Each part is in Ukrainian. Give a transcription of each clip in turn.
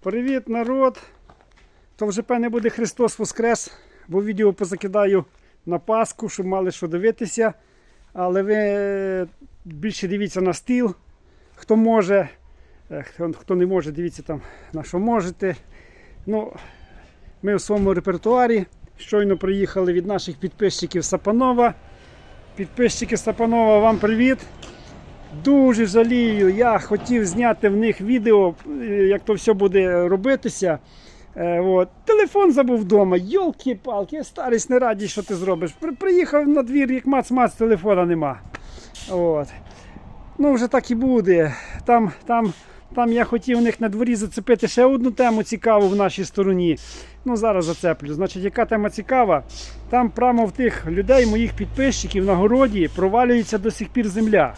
Привіт, народ! То вже певне буде Христос Воскрес, бо відео позакидаю на Пасху, щоб мали що дивитися. Але ви е, більше дивіться на стіл, хто може, е, хто, не може, дивіться там на що можете. Ну, ми в своєму репертуарі щойно приїхали від наших підписчиків Сапанова. Підписчики Сапанова, вам привіт! Дуже жалію, я хотів зняти в них відео, е, як то все буде робитися. Е, от. Телефон забув вдома. Йолки-палки, я старість не радий, що ти зробиш. При, приїхав на двір, як мац-мац, телефона нема. От. Ну, вже так і буде. Там, там, там я хотів у них на дворі зацепити ще одну тему цікаву в нашій стороні. Ну, зараз зацеплю. Значить, яка тема цікава? Там прямо в тих людей, моїх підписчиків на городі, провалюється до сих пір земля.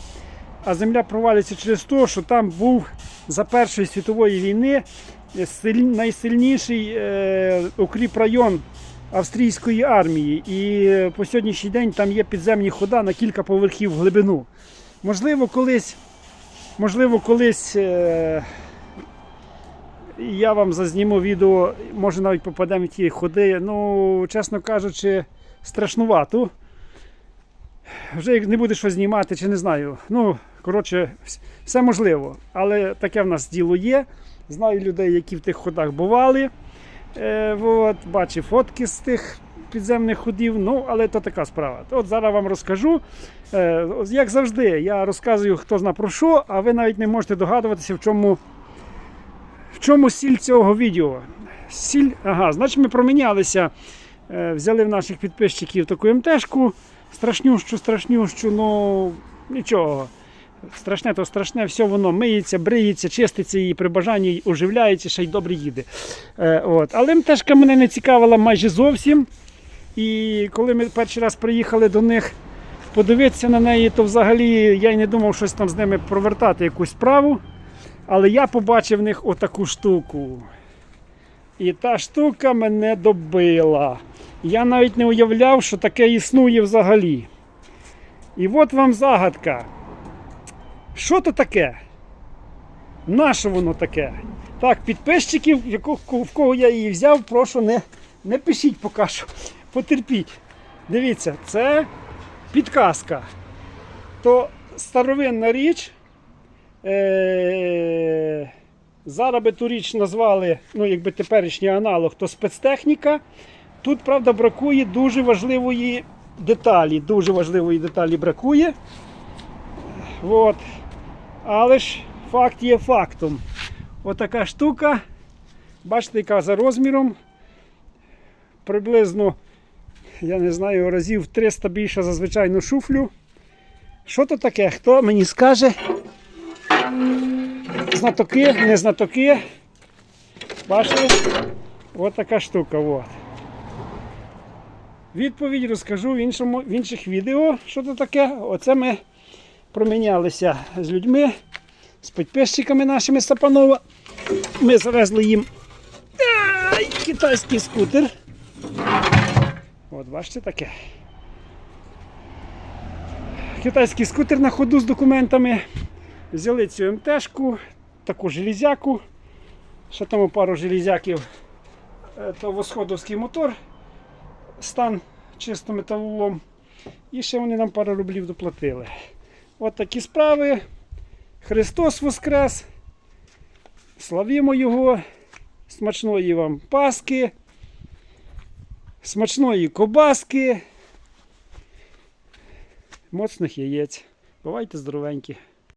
А земля провалюється через те, що там був за Першої світової війни найсильніший е, укріп район австрійської армії. І е, по сьогоднішній день там є підземні хода на кілька поверхів в глибину. Можливо, колись, можливо, колись е, я вам зазніму відео, може навіть попадемо в ті ходи. Ну, чесно кажучи, страшнувато. Вже як не буде що знімати, чи не знаю. Ну, коротше, все можливо. Але таке в нас діло є. Знаю людей, які в тих ходах бували. Е, от, бачив фотки з тих підземних ходів. Ну, але то така справа. От зараз вам розкажу. Е, як завжди, я розказую, хто зна про що, а ви навіть не можете догадуватися, в чому, в чому сіль цього відео. Сіль, ага, значить, ми промінялися. Е, взяли в наших підписчиків таку МТшку. Страшнющу, страшнющу, ну нічого. Страшне то страшне, все воно миється, бриється, чиститься і при бажанні оживляється, ще й добре їде. Е, от. Але МТшка мене не цікавила майже зовсім. І коли ми перший раз приїхали до них подивитися на неї, то взагалі я й не думав щось там з ними провертати якусь справу. Але я побачив в них отаку штуку. І та штука мене добила. Я навіть не уявляв, що таке існує взагалі. І от вам загадка. Що то таке? Нащо воно таке? Так, підписчиків, в кого я її взяв, прошу не, не пишіть поки що. Потерпіть. Дивіться, це підказка. То старовинна річ. Е- зараз би ту річ назвали, ну, якби теперішній аналог, то спецтехніка. Тут, правда, бракує дуже важливої деталі. Дуже важливої деталі бракує. От. Але ж факт є фактом. Отака штука. Бачите, яка за розміром. Приблизно, я не знаю, разів 300 більше за звичайну шуфлю. Що то таке? Хто мені скаже? Знатоки, не знатоки. Бачите? Ось така штука. От. Відповідь розкажу в, іншому, в інших відео, що це таке. Оце ми промінялися з людьми, з підписчиками нашими Сапанова. Ми завезли їм ай, китайський скутер. От, бачите таке. Китайський скутер на ходу з документами. Взяли цю МТшку, таку железяку. Ще там пару железяків. Е, То восходовський мотор стан чисто металолом. І ще вони нам пару рублів доплатили. От такі справи. Христос Воскрес. Славімо Його. Смачної вам паски. Смачної кобаски. Моцних яєць. Бувайте здоровенькі.